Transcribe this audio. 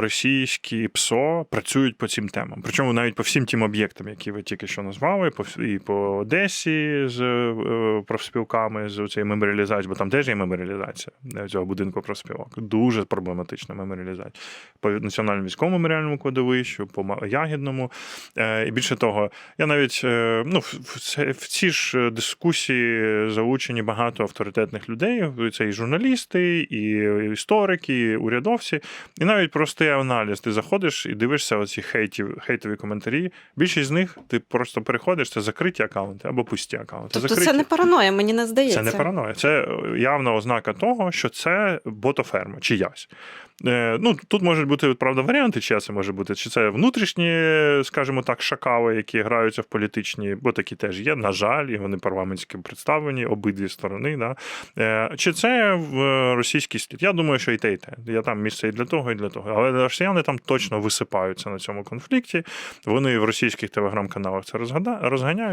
російські ПСО працюють по цим темам. Причому навіть по всім тим об'єктам, які ви тільки що назвали, по і по Одесі з е, профспілками, з цією меморіалізацією, бо там теж є меморіалізація е, цього будинку профспілок. Дуже проблематична меморіалізація. По національному військовому меморіальному кладовищу, по Ягідному. Е, І більше того, я навіть ну, в- ці ж дискусії залучені багато авторитетних людей. Це і журналісти, і історики, і урядовці. І навіть простий аналіз. Ти заходиш і дивишся оці хейтів, хейтові коментарі. Більшість з них ти просто переходиш, це закриті аккаунти або пусті аккаунти. Тобто закриті. це не параноя, мені не здається. Це не параноя. Це явна ознака того, що це ботоферма чиясь. Е, ну, тут можуть бути, правда, варіанти, це може бути. Чи це внутрішні, скажімо так, шакали, які граються в політичні, бо такі теж є, на жаль, і вони парламентські представлені, обидві сторони. Да? Е, чи це в російський слід? Я думаю, що і те, і те. Я там місце і для того, і для того. Але росіяни там точно висипаються на цьому конфлікті. Вони в російських телеграм-каналах це розганяють.